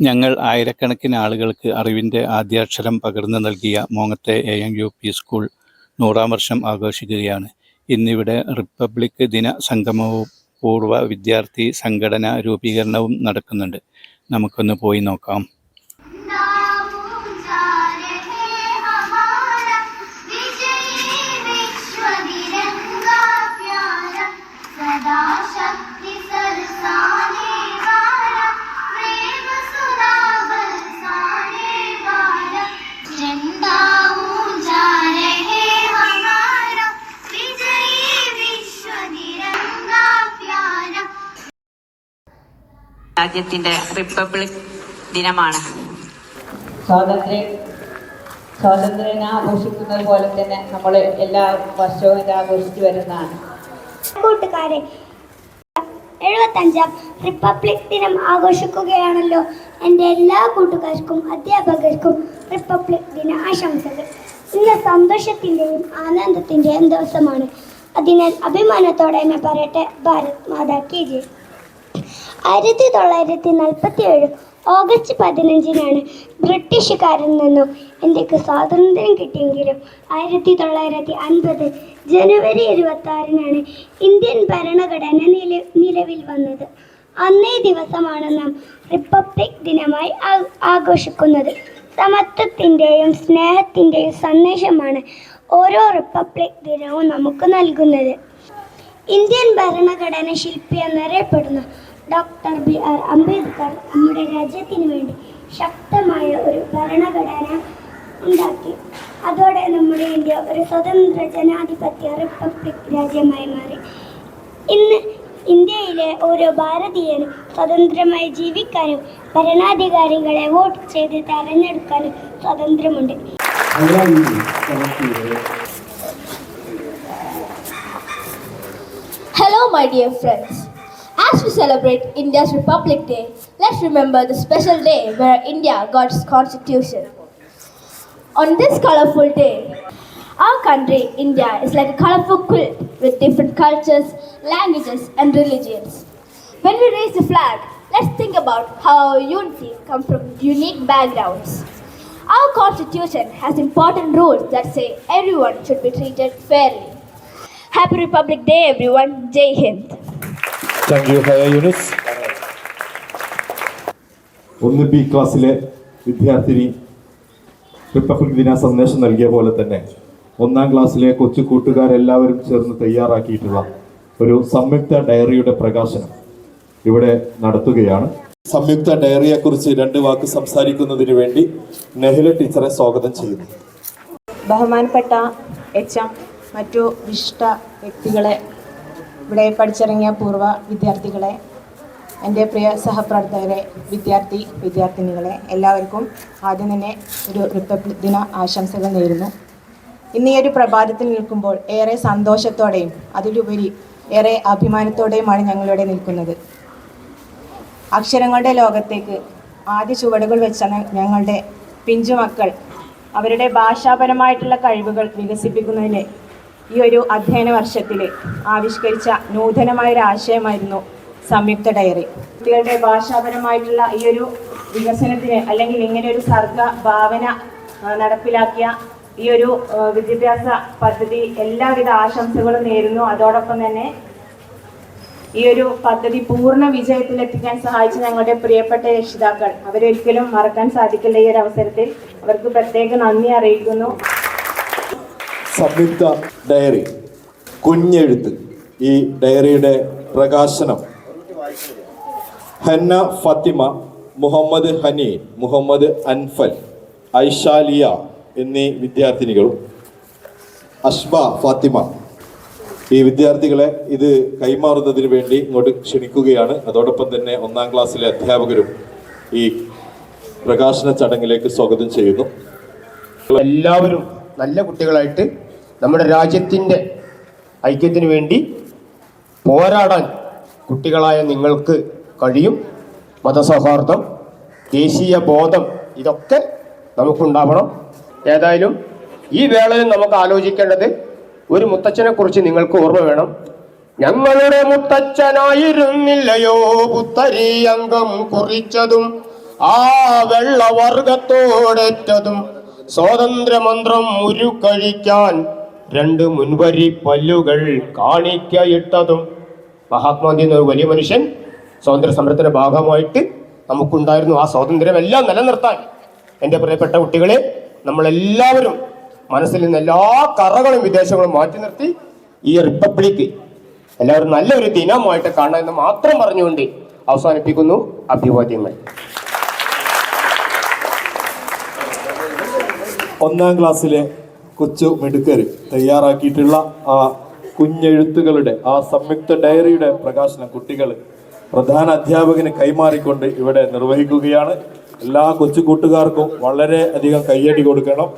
ഞങ്ങൾ ആയിരക്കണക്കിന് ആളുകൾക്ക് അറിവിന്റെ ആദ്യാക്ഷരം പകർന്നു നൽകിയ മോങ്ങത്തെ A M U P school നൂറാം വർഷം ആഘോഷിക്കുകയാണ്. ഇന്നിവിടെ റിപ്പബ്ലിക് ദിന സംഗമവും പൂർവ വിദ്യാർത്ഥി സംഘടന രൂപീകരണവും നടക്കുന്നുണ്ട്. നമുക്കൊന്ന് പോയി നോക്കാം. രാജ്യത്തിന്റെ റിപ്പബ്ലിക് ദിനമാണ്. സ്വാതന്ത്ര്യ സ്വാതന്ത്ര്യം ആഘോഷിക്കുന്നത് പോലെ തന്നെ നമ്മൾ എല്ലാ വർഷവും ഇത് ആഘോഷിച്ചു വരുന്നതാണ്. കൂട്ടുകാരെ എഴുപത്തഞ്ചാം റിപ്പബ്ലിക് ദിനം ആഘോഷിക്കുകയാണല്ലോ. എന്റെ എല്ലാ കൂട്ടുകാർക്കും അധ്യാപകർക്കും റിപ്പബ്ലിക് ദിന ആശംസകൾ. ഇന്ന് സന്തോഷത്തിന്റെയും ആനന്ദത്തിന്റെയും ദിവസമാണ്. അതിനാൽ അഭിമാനത്തോടെ തന്നെ പറയട്ടെ ഭാരത് മാതാ കി ജയ്. ആയിരത്തി തൊള്ളായിരത്തി നാൽപ്പത്തി ഏഴ് ഓഗസ്റ്റ് പതിനഞ്ചിനാണ് ബ്രിട്ടീഷുകാരിൽ നിന്നും ഇന്ത്യയ്ക്ക് സ്വാതന്ത്ര്യം കിട്ടിയെങ്കിലും ആയിരത്തി തൊള്ളായിരത്തി അൻപത് ജനുവരി ഇരുപത്തി ആറിനാണ് ഇന്ത്യൻ ഭരണഘടന നില നിലവിൽ വന്നത്. അന്നേ ദിവസമാണ് നാം റിപ്പബ്ലിക് ദിനമായി ആഘോഷിക്കുന്നത്. സമത്വത്തിന്റെയും സ്നേഹത്തിന്റെയും സന്ദേശമാണ് ഓരോ റിപ്പബ്ലിക് ദിനവും നമുക്ക് നൽകുന്നത്. ഇന്ത്യൻ ഭരണഘടന ശില്പി എന്നറിയപ്പെടുന്ന ഡോക്ടർ ബി ആർ അംബേദ്കർ നമ്മുടെ രാജ്യത്തിന് വേണ്ടി ശക്തമായ ഒരു ഭരണഘടന ഉണ്ടാക്കി. അതോടെ നമ്മുടെ ഇന്ത്യ ഒരു സ്വതന്ത്ര ജനാധിപത്യ റിപ്പബ്ലിക് രാജ്യമായി മാറി. ഇന്ന് ഇന്ത്യയിലെ ഓരോ ഭാരതീയനും സ്വതന്ത്രമായി ജീവിക്കാനും ഭരണാധികാരികളെ വോട്ട് ചെയ്ത് തെരഞ്ഞെടുക്കാനും സ്വാതന്ത്ര്യമുണ്ട് hello my dear friends. As we celebrate India's Republic Day, let's remember the special day where India got its constitution. On this colorful day, our country, India, is like a colorful quilt with different cultures, languages, and religions. When we raise the flag, let's think about how our unity comes from unique backgrounds. Our constitution has important rules that say everyone should be treated fairly. Happy Republic Day, everyone. Jai Hind. Thank you Haya Yunis ഒന്ന് B ക്ലാസ്സിലെ വിദ്യാർത്ഥിനി republic ദിന സന്ദേശം നൽകിയ പോലെ തന്നെ ഒന്നാം ക്ലാസ്സിലെ കൊച്ചു കൂട്ടുകാരെല്ലാവരും ചേർന്ന് തയ്യാറാക്കിയിട്ടുള്ള ഒരു സംയുക്ത ഡയറിയുടെ പ്രകാശനം ഇവിടെ നടത്തുകയാണ്. സംയുക്ത ഡയറിയെ കുറിച്ച് രണ്ട് വാക്ക് സംസാരിക്കുന്നതിന് വേണ്ടി നെഹ്ല ടീച്ചറെ സ്വാഗതം ചെയ്യുന്നു. ബഹുമാനപ്പെട്ട എച്ച് എം മറ്റു വിശിഷ്ട വ്യക്തികളെ ഇവിടെ പഠിച്ചിറങ്ങിയ പൂർവ വിദ്യാർത്ഥികളെ എന്റെ പ്രിയ സഹപ്രവർത്തകരെ വിദ്യാർത്ഥി വിദ്യാർത്ഥിനികളെ എല്ലാവർക്കും ആദ്യം തന്നെ ഒരു റിപ്പബ്ലിക് ദിന ആശംസകൾ നേരുന്നു. ഇന്ന് ഈ ഒരു പ്രഭാതത്തിൽ നിൽക്കുമ്പോൾ ഏറെ സന്തോഷത്തോടെയും അതിലുപരി ഏറെ അഭിമാനത്തോടെയുമാണ് ഞങ്ങളിവിടെ നിൽക്കുന്നത്. അക്ഷരങ്ങളുടെ ലോകത്തേക്ക് ആദ്യ ചുവടുകൾ വെച്ച ഞങ്ങളുടെ പിഞ്ചുമക്കൾ അവരുടെ ഭാഷാപരമായിട്ടുള്ള കഴിവുകൾ വികസിപ്പിക്കുന്നതിന് ഈ ഒരു അധ്യയന വർഷത്തിൽ ആവിഷ്കരിച്ച നൂതനമായ ഒരു ആശയമായിരുന്നു സംയുക്ത ഡയറി. കുട്ടികളുടെ ഭാഷാപരമായിട്ടുള്ള ഈ ഒരു വികസനത്തിന് അല്ലെങ്കിൽ ഇങ്ങനെ ഒരു സർഗ ഭാവന നടപ്പിലാക്കിയ ഈ ഒരു വിദ്യാഭ്യാസ പദ്ധതി എല്ലാവിധ ആശംസകളും നേരുന്നു. അതോടൊപ്പം തന്നെ ഈ ഒരു പദ്ധതി പൂർണ വിജയത്തിലെത്തിക്കാൻ സഹായിച്ച ഞങ്ങളുടെ പ്രിയപ്പെട്ട രക്ഷിതാക്കൾ. അവരൊരിക്കലും മറക്കാൻ സാധിക്കില്ല ഈ ഒരു അവസരത്തിൽ. അവർക്ക് പ്രത്യേക നന്ദി അറിയിക്കുന്നു. സംയുക്ത ഡയറി. കുഞ്ഞെഴുത്ത്. ഈ ഡയറിയുടെ പ്രകാശനം. ഹന്ന ഫത്തിമ മുഹമ്മദ് ഹനീൻ മുഹമ്മദ് അൻഫൽ ഐഷാലിയ എന്നീ വിദ്യാർത്ഥിനികളും അഷ്ബ ഫാത്തിമ. ഈ വിദ്യാർത്ഥികളെ ഇത് കൈമാറുന്നതിന് വേണ്ടി ഇങ്ങോട്ട് ക്ഷണിക്കുകയാണ്. അതോടൊപ്പം തന്നെ ഒന്നാം ക്ലാസ്സിലെ അധ്യാപകരും ഈ പ്രകാശന ചടങ്ങിലേക്ക് സ്വാഗതം ചെയ്യുന്നു. എല്ലാവരും നല്ല കുട്ടികളായിട്ട് നമ്മുടെ രാജ്യത്തിന്റെ ഐക്യത്തിന് വേണ്ടി പോരാടാൻ കുട്ടികളായ നിങ്ങൾക്ക് കഴിയും. മതസൗഹാർദ്ദം ദേശീയ ബോധം ഇതൊക്കെ നമുക്കുണ്ടാവണം. ഏതായാലും ഈ വേളയിൽ നമുക്ക് ആലോചിക്കേണ്ടത് ഒരു മുത്തച്ഛനെ കുറിച്ച് നിങ്ങൾക്ക് ഓർമ്മ വേണം. ഞങ്ങളുടെ മുത്തച്ഛനായിരുന്നില്ലയോ പുത്തരി അംഗം കുറിച്ചതും ആ വെള്ളവർഗത്തോടേറ്റതും സ്വാതന്ത്ര്യമന്ത്രം ഉരുക്കഴിക്കാൻ രണ്ട് മുൻവരി പല്ലുകൾ കാണിക്കയിട്ടതും മഹാത്മാഗാന്ധി എന്ന വലിയ മനുഷ്യൻ സ്വാതന്ത്ര്യ സമരത്തിന്റെ ഭാഗമായിട്ട് നമുക്കുണ്ടായിരുന്നു. ആ സ്വാതന്ത്ര്യം എല്ലാം നിലനിർത്താൻ എന്റെ പ്രിയപ്പെട്ട കുട്ടികളെ നമ്മളെല്ലാവരും മനസ്സിൽ നിന്ന് എല്ലാ കറകളും വിദേശങ്ങളും മാറ്റി നിർത്തി ഈ റിപ്പബ്ലിക് എല്ലാവരും നല്ലൊരു ദിനമായിട്ട് കാണാമെന്ന് മാത്രം പറഞ്ഞുകൊണ്ട് അവസാനിപ്പിക്കുന്നു അഭിവാദ്യങ്ങൾ. ഒന്നാം ക്ലാസ്സിലെ കൊച്ചു മിടുക്കർ തയ്യാറാക്കിയിട്ടുള്ള ആ കുഞ്ഞെഴുത്തുകളുടെ ആ സംയുക്ത ഡയറിയുടെ പ്രകാശനം കുട്ടികൾ പ്രധാന അധ്യാപകന് കൈമാറിക്കൊണ്ട് ഇവിടെ നിർവഹിക്കുകയാണ്. എല്ലാ കൊച്ചു കൂട്ടുകാർക്കും വളരെ അധികം കയ്യടി കൊടുക്കണം.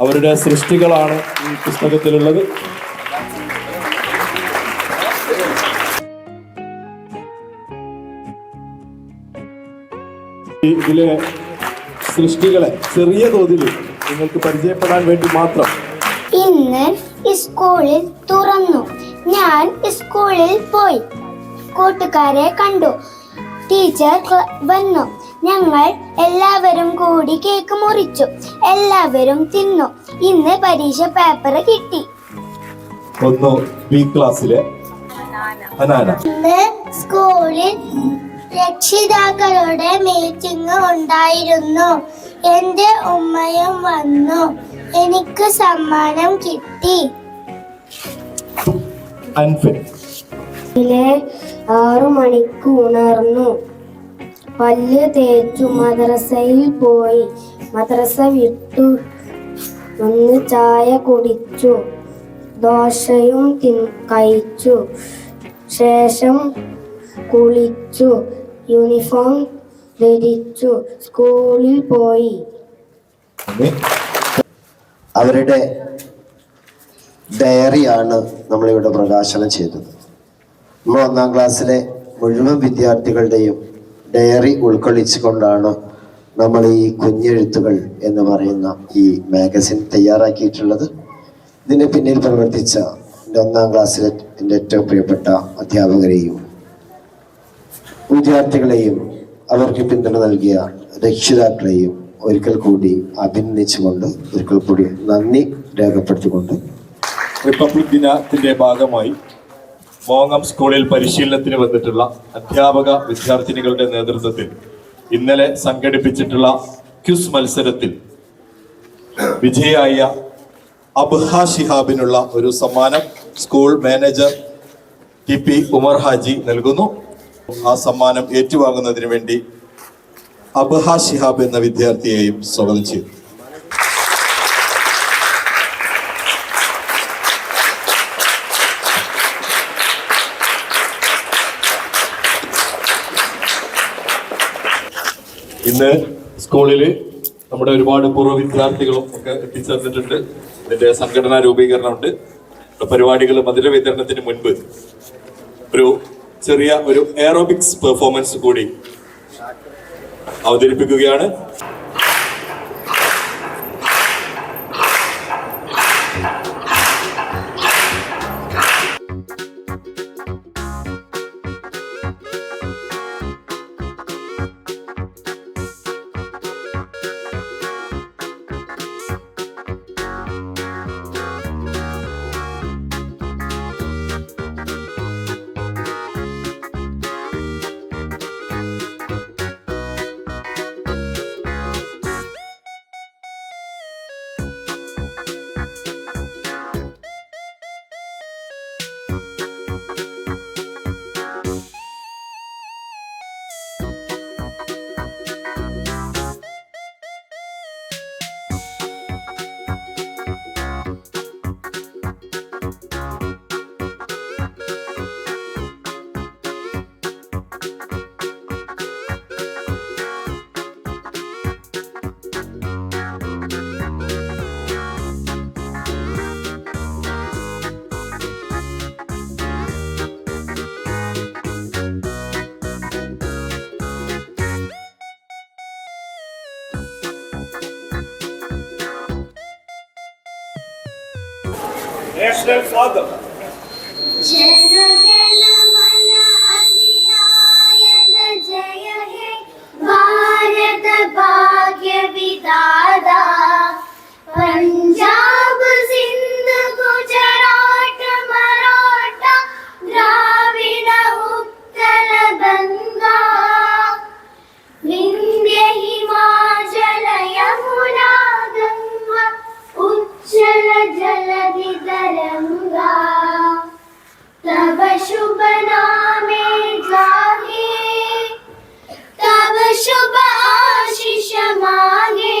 അവരുടെ സൃഷ്ടികളാണ് ഈ പുസ്തകത്തിലുള്ളത്. ഇതിലെ സൃഷ്ടികളെ ചെറിയ തോതിൽ നിങ്ങൾക്ക് പരിചയപ്പെടാൻ വേണ്ടി മാത്രം. ഇന്ന് സ്കൂളിൽ തുറന്നു. ഞാൻ സ്കൂളിൽ പോയി. കൂട്ടുകാരെ കണ്ടു. ടീച്ചർ വന്നു. ഞങ്ങൾ എല്ലാവരും കൂടി കേക്ക് മുറിച്ചു. എല്ലാവരും തിന്നു. ഇന്ന് പരീക്ഷ പേപ്പർ കിട്ടി. ഒന്ന് ബി ക്ലാസ്സിലെ ഇന്ന് സ്കൂളിൽ രക്ഷിതാക്കളുടെ മീറ്റിംഗ് ഉണ്ടായിരുന്നു. എന്റെ ഉമ്മയും വന്നു. എനിക്ക് സമ്മാനം കിട്ടി. അൻഫിൻ ആറു മണിക്ക് ഉണർന്നു. പല്ല് തേച്ചു മദ്രസയിൽ പോയി. മദ്രസ വിട്ടു. ഒന്ന് ചായ കുടിച്ചു. ദോശയും തിൻ കഴിച്ചു. ശേഷം കുളിച്ചു. യൂണിഫോം ധരിച്ചു സ്കൂളിൽ പോയി. അവരുടെ ഡയറിയാണ് നമ്മളിവിടെ പ്രകാശനം ചെയ്തത്. നമ്മൾ ഒന്നാം ക്ലാസ്സിലെ മുഴുവൻ വിദ്യാർത്ഥികളുടെയും ഡയറി ഉൾക്കൊള്ളിച്ചുകൊണ്ടാണ് നമ്മൾ ഈ കുഞ്ഞെഴുത്തുകൾ എന്ന് പറയുന്ന ഈ മാഗസിൻ തയ്യാറാക്കിയിട്ടുള്ളത്. ഇതിന് പിന്നിൽ പ്രവർത്തിച്ച എന്റെ ഒന്നാം ക്ലാസ്സിലെ എന്റെ ഏറ്റവും പ്രിയപ്പെട്ട അധ്യാപകരെയും വിദ്യാർത്ഥികളെയും അവർക്ക് പിന്തുണ നൽകിയ രക്ഷിതാക്കളെയും ഒരിക്കൽ കൂടി അഭിനന്ദിച്ചുകൊണ്ട് ഒരിക്കൽ കൂടി നന്ദി രേഖപ്പെടുത്തിക്കൊണ്ട്. റിപ്പബ്ലിക് ദിനത്തിന്റെ ഭാഗമായി മോങ്ങം സ്കൂളിൽ പരിശീലനത്തിന് വന്നിട്ടുള്ള അധ്യാപക വിദ്യാർത്ഥിനികളുടെ നേതൃത്വത്തിൽ ഇന്നലെ സംഘടിപ്പിച്ചിട്ടുള്ള ക്യുസ് മത്സരത്തിൽ വിജയായ അബ്ഹ ഷിഹാബിനുള്ള ഒരു സമ്മാനം school manager T P Umar Haji നൽകുന്നു. ആ സമ്മാനം ഏറ്റുവാങ്ങുന്നതിന് വേണ്ടി അബ്ഹ ഷിഹാബ് എന്ന വിദ്യാർത്ഥിയെയും സ്വാഗതം ചെയ്തു. ഇന്ന് സ്കൂളിൽ നമ്മുടെ ഒരുപാട് പൂർവ വിദ്യാർത്ഥികളും ഒക്കെ എത്തിച്ചേർന്നിട്ടുണ്ട്. ഇതിന്റെ സംഘടനാ രൂപീകരണമുണ്ട്. പരിപാടികൾ മധുര വിതരണത്തിന് മുൻപ് ഒരു ചെറിയ ഒരു എയറോബിക്സ് പെർഫോമൻസ് കൂടി അവതരിപ്പിക്കുകയാണ്. national anthem. शुभ नामे जागे तब शुभ आशीष मागे